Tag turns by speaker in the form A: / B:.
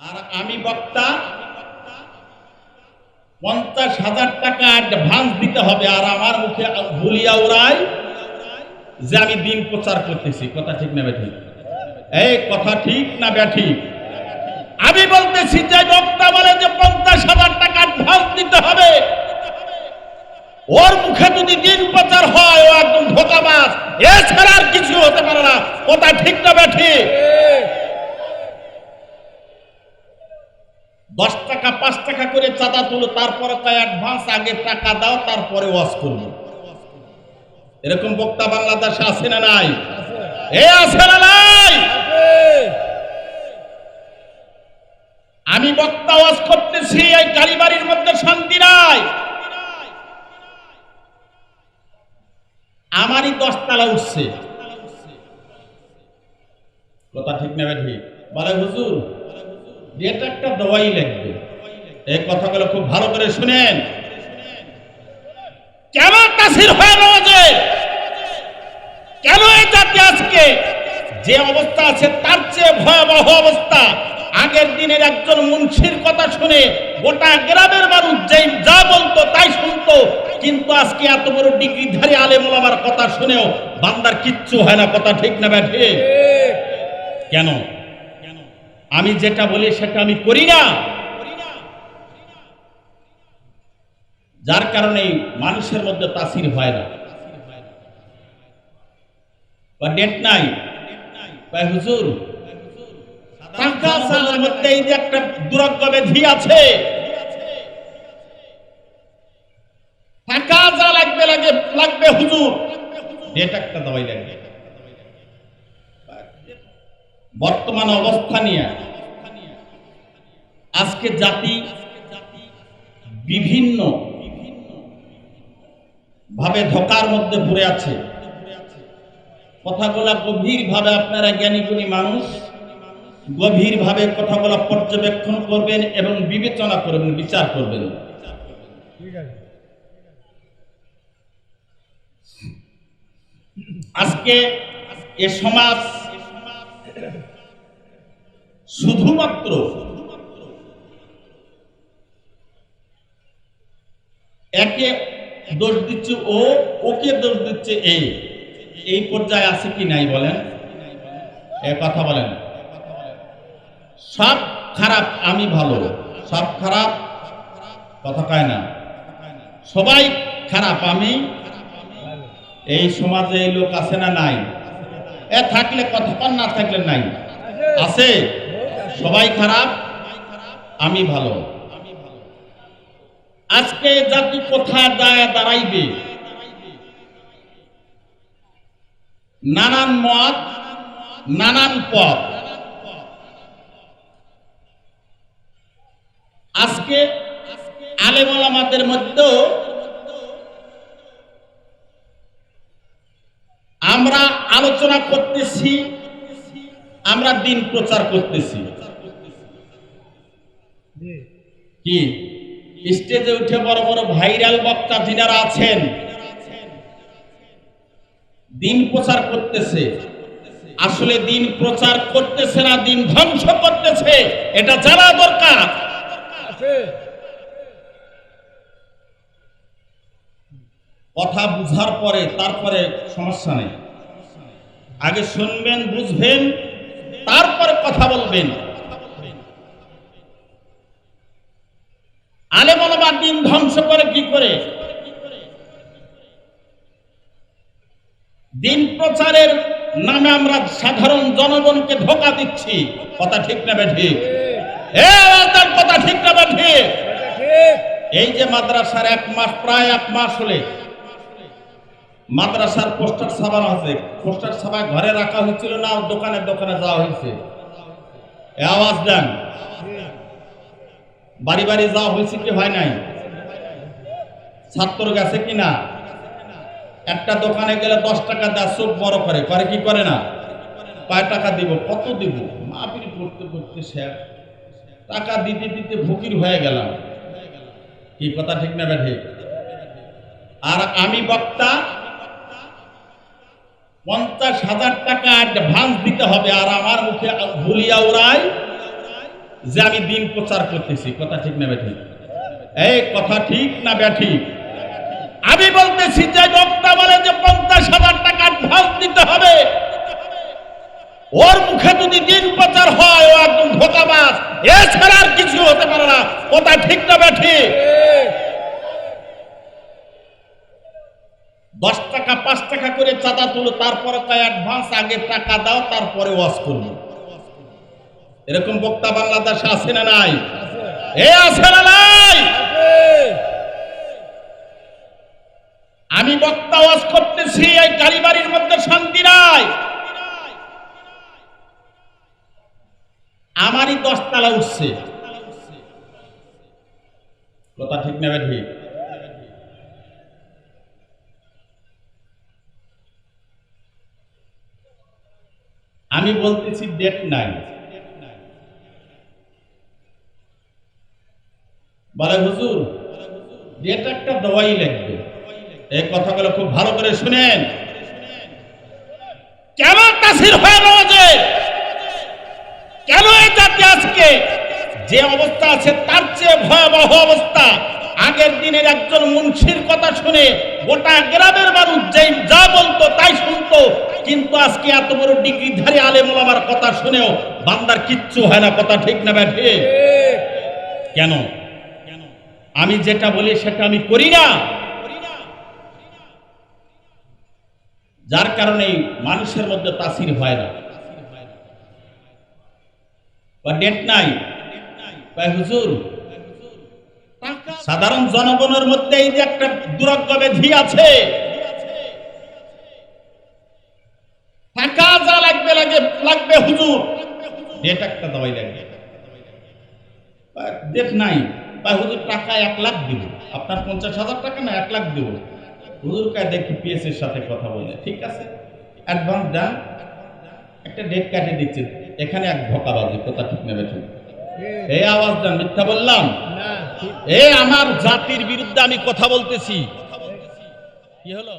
A: আর আমি বক্তা, পঞ্চাশ হাজার টাকা অ্যাডভান্স দিতে হবে, আর আমার মুখে ভুলিয়া উড়াই যে আমি দিন প্রচার করতেছি। কথা ঠিক না ব্যাঠিক? এই কথা ঠিক না ব্যাঠিক? আমি বলতেছি যে বক্তা বলে যে পঞ্চাশ হাজার টাকা অ্যাডভান্স দিতে হবে। ওর মুখে যদি দিন প্রচার হয়, ও একদম ধোকাবাজ। এছাড়া আর কিছু হতে পারে না। কথা ঠিক না ব্যাঠিক দশ টাকা পাঁচ টাকা চাঁদা তুলো, তারপরে তাই অ্যাডভান্স আগে টাকা দাও, তারপরে ওয়াশ করব। এরকম বক্তা বাংলাদেশে আছে না নাই? এ আছে না নাই? আমি বক্তা ওয়াজ করতেছি, এই কালীবাড়ির মধ্যে শান্তি নাই। আমারই দশতলা উঠছে। কথা ঠিক নেবে ঠিক বলে হুজুর এটা একটা দোয়াই লাগবে। এই কথাগুলো খুব ভালো করে শুনেন। কেন তাসির হয়ে রয়েছে কেন এই জাতি আজকে যে অবস্থা আছে তার চেয়ে ভয়াবহ অবস্থা? আগের দিনের একজন মুন্সির কথা শুনে গোটা গ্রামের মানুষ যে যা বলতো তাই শুনতো কিন্তু আজকে এত বড় ডিগ্রিধারী আলেম ওলামার কথা শুনেও বান্দার কিচ্ছু হয় না কথা ঠিক না ব্যাঠে? কেন? আমি যেটা বলি সেটা আমি করি না। যার কারণে মানুষের মধ্যে তাসির হয় না। বা ডেট নাই? হুজুর এই যে একটা আছে। লাগবে ডেট একটা লাগবে। বর্তমান অবস্থা নিয়ে আজকে জাতি বিভিন্ন ভাবে ধোকার মধ্যে পড়ে আছে। কথাগুলা গভীর ভাবে আপনারা জ্ঞানীগুণী মানুষ গভীর ভাবে কথাগুলা পর্যবেক্ষণ করবেন এবং বিবেচনা করবেন, বিচার করবেন। আজকে এ সমাজ শুধুমাত্র একে দোষ দিচ্ছে ও, ওকে দোষ দিচ্ছে এই। এই পর্যায়ে আছে কি নাই বলেন? এ কথা বলেন। সব খারাপ, আমি ভালো। সব খারাপ, কথা কয় না। সবাই খারাপ, আমি? এই সমাজে এই লোক আছে না নাই? এ থাকলে কথা পান না থাকলে নাই? আছে? সবাই খারাপ, আমি ভালো। আজকে জাতি কোথায় দায় দাঁড়াইবে? নানান মত নানান পথ। আজকে আলেমালামাদের মধ্যেও আমরা আলোচনা করতেছি আমরা দিন প্রচার করতেছি। কি? স্টেজে উঠে বড় বড় ভাইরাল বক্তা যিনারা আছেন, দিন প্রচার করতেছে। আসলে দিন প্রচার করতেছে না, দিন ধ্বংস করতেছে। এটা জানা দরকার। কথা বুঝার পরে তারপরে সমস্যা নেই। আগে শুনবেন, বুঝবেন, তারপরে কথা বলবেন। দিন ধ্বংস করে কি করে? দিন প্রচারের নামে আমরা সাধারণ জনগণকে ধোকা দিচ্ছি। কথা ঠিক না বেঠি? কথা ঠিক না বেঠি? এই যে মাদ্রাসার এক মাস, প্রায় এক মাস হলে মাদ্রাসার পোস্টার ছাপানো আছে পোস্টার ছাপা ঘরে রাখা হয়েছিল না, দোকানে দোকানে যাওয়া হয়েছে। আওয়াজ দেন। বাড়ি বাড়ি যাওয়া হয়েছে কি হয় নাই? ছাত্র গেছে কি না? একটা দোকানে গেলে দশ টাকা দেয়, চোখ বড় করে। করে কি করে না? কয় টাকা দিব? কত দিব? মাপির করতে করতে স্যার, টাকা দিতে দিতে ফকির হয়ে গেলাম। কি কথা ঠিক না ঠিক আর আমি বক্তা, পঞ্চাশ হাজার টাকা অ্যাডভান্স দিতে হবে, আর আমার মুখে ভুলিয়া উড়াই যে আমি দিন প্রচার করতেছি। কথা ঠিক না ব্যাঠিক এই কথা ঠিক না ব্যাঠিক আমি বলতেছি, যে বক্তা বলে যে পঞ্চাশ হাজার টাকা অ্যাডভান্স দিতে হবে, ওর মুখে যদি দিন প্রচার হয়, ও একদম ধোকাবাজ। এছাড়া আর কিছু হতে পারে না। কথা ঠিক না ব্যাঠিক দশ টাকা, পাঁচ টাকা করে চাঁদা তুলো, তারপরে তাই অ্যাডভান্স, আগে টাকা দাও, তারপরে ওয়াশ করব। এরকম বক্তা বাংলাদেশে আছে না নাই? এ আছে না নাই? আমি বক্তা ওয়াজ করতেছি, এই গাড়িবাড়ির মধ্যে শান্তি নাই। আমারই দশতলা উঠছে। কথা ঠিক নেবে ঠিক আমি বলতেছি ডেট নাই। বলে, হুজুর ডেট একটা দেওয়াই লাগবে। এই কথাগুলো খুব ভালো করে শুনেন। কেন তাসির হয়ে রয়েছে? কেন এই জাতি আজকে যে অবস্থা আছে তার চেয়ে ভয়াবহ অবস্থা? আগের দিনের একজন মুন্সির কথা শুনে গোটা গ্রামের মানুষ যেই যা বলতো তাই শুনতো কিন্তু আজকে এত বড় ডিগ্রিধারী আলেম ওলামার কথা শুনেও বান্দার কিচ্ছু হয় না কথা ঠিক না ব্যাঠে? কেন? আমি যেটা বলি সেটা আমি করি না। যার কারণে মানুষের মধ্যে তাসির হয় না। সাধারণ জনগণের মধ্যে এই যে একটা দুরজ্ঞ ব্যাধি আছে টাকা যা লাগবে, লাগে, লাগবে হুজুর। ডেট একটা দেওয়াই লাগবে ডেট নাই। বা হুজুর, টাকা এক লাখ দিব। আপনার পঞ্চাশ হাজার টাকা না, এক লাখ দিব। হুজুর দেখি পিএস এর সাথে কথা বলে ঠিক আছে? অ্যাডভান্স ডান একটা ডেট কাটে দিচ্ছে। এখানে এক ধোকাবাজি কথা ঠিক নেবে ঠিক এই আওয়াজ দেন মিথ্যা বললাম? এ আমার জাতির বিরুদ্ধে আমি কথা বলতেছি। কি হলো?